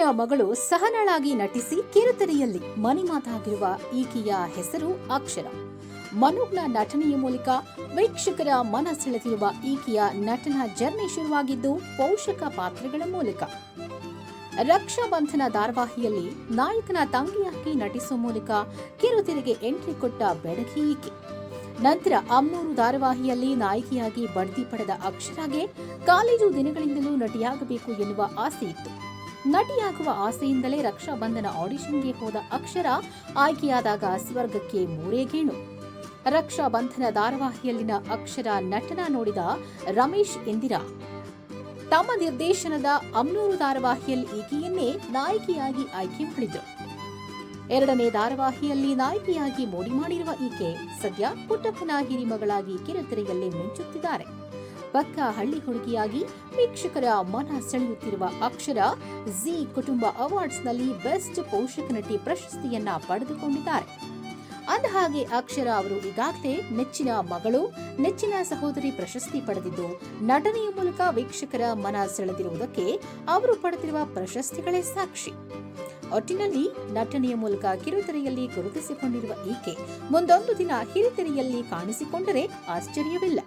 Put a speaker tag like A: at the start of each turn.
A: ನೆಚ್ಚಿನ ಮಗಳು ಸಹನಳಾಗಿ ನಟಿಸಿ ಕಿರುತೆರೆಯಲ್ಲಿ ಮನೆಮಾತಾಗಿರುವ ಈಕೆಯ ಹೆಸರು ಅಕ್ಷರ. ಮನುಗ್ನ ನಟನೆಯ ಮೂಲಕ ವೀಕ್ಷಕರ ಮನ ಸೆಳೆದಿರುವ ಈಕೆಯ ನಟನ ಜರ್ನಿ ಶುರುವಾಗಿದ್ದು ಪೋಷಕ ಪಾತ್ರಗಳ ಮೂಲಕ. ರಕ್ಷಾಬಂಧನ ಧಾರಾವಾಹಿಯಲ್ಲಿ ನಾಯಕನ ತಂಗಿಯಾಗಿ ನಟಿಸುವ ಮೂಲಕ ಕಿರುತೆರೆಗೆ ಎಂಟ್ರಿ ಕೊಟ್ಟ ಬೆಡಗಿ ಈಕೆ. ನಂತರ ಅಮ್ಮೂರು ಧಾರಾವಾಹಿಯಲ್ಲಿ ನಾಯಕಿಯಾಗಿ ಬಡ್ತಿ ಪಡೆದ ಅಕ್ಷರಾಗೆ ಕಾಲೇಜು ದಿನಗಳಿಂದಲೂ ನಟಿಯಾಗಬೇಕು ಎನ್ನುವ ಆಸೆ ಇತ್ತು. ನಟಿಯಾಗುವ ಆಸೆಯಿಂದಲೇ ರಕ್ಷಾಬಂಧನ ಆಡಿಷನ್ಗೆ ಹೋದ ಅಕ್ಷರ ಆಯ್ಕೆಯಾದಾಗ ಸ್ವರ್ಗಕ್ಕೆ ಮೂರೇಗೇಣು. ರಕ್ಷಾಬಂಧನ ಧಾರಾವಾಹಿಯಲ್ಲಿನ ಅಕ್ಷರ ನಟನ ನೋಡಿದ ರಮೇಶ್ ಇಂದಿರಾ ತಮ್ಮ ನಿರ್ದೇಶನದ ಅಮ್ನೂರು ಧಾರಾವಾಹಿಯಲ್ಲಿ ಈಕೆಯನ್ನೇ ನಾಯಕಿಯಾಗಿ ಆಯ್ಕೆ ಮಾಡಿದ್ರು. ಎರಡನೇ ಧಾರಾವಾಹಿಯಲ್ಲಿ ನಾಯಕಿಯಾಗಿ ಮೋಡಿ ಮಾಡಿರುವ ಈಕೆ ಸದ್ಯ ಪುಟ್ಟಪ್ಪನ ಹಿರಿಮಗಳಾಗಿ ಕಿರುತೆರೆಯಲ್ಲಿ ಮಿಂಚುತ್ತಿದ್ದಾರೆ. ಪಕ್ಕ ಹಳ್ಳಿ ಹುಡುಗಿಯಾಗಿ ವೀಕ್ಷಕರ ಮನ ಸೆಳೆಯುತ್ತಿರುವ ಅಕ್ಷರ, ಜಿ ಕುಟುಂಬ ಅವಾರ್ಡ್ಸ್ನಲ್ಲಿ ಬೆಸ್ಟ್ ಪೋಷಕ ನಟಿ ಪ್ರಶಸ್ತಿಯನ್ನ ಪಡೆದುಕೊಂಡಿದ್ದಾರೆ. ಅಂದಹಾಗೆ ಅಕ್ಷರ ಅವರು ಈಗಾಗಲೇ ನೆಚ್ಚಿನ ಮಗಳು, ನೆಚ್ಚಿನ ಸಹೋದರಿ ಪ್ರಶಸ್ತಿ ಪಡೆದಿದ್ದು, ನಟನೆಯ ಮೂಲಕ ವೀಕ್ಷಕರ ಮನ ಸೆಳೆದಿರುವುದಕ್ಕೆ ಅವರು ಪಡೆದಿರುವ ಪ್ರಶಸ್ತಿಗಳೇ ಸಾಕ್ಷಿ. ಒಟ್ಟಿನಲ್ಲಿ ನಟನೆಯ ಮೂಲಕ ಕಿರುತೆರೆಯಲ್ಲಿ ಗುರುತಿಸಿಕೊಂಡಿರುವ ಈಕೆ ಮುಂದೊಂದು ದಿನ ಹಿರಿತೆರೆಯಲ್ಲಿ ಕಾಣಿಸಿಕೊಂಡರೆ ಆಶ್ಚರ್ಯವಿಲ್ಲ.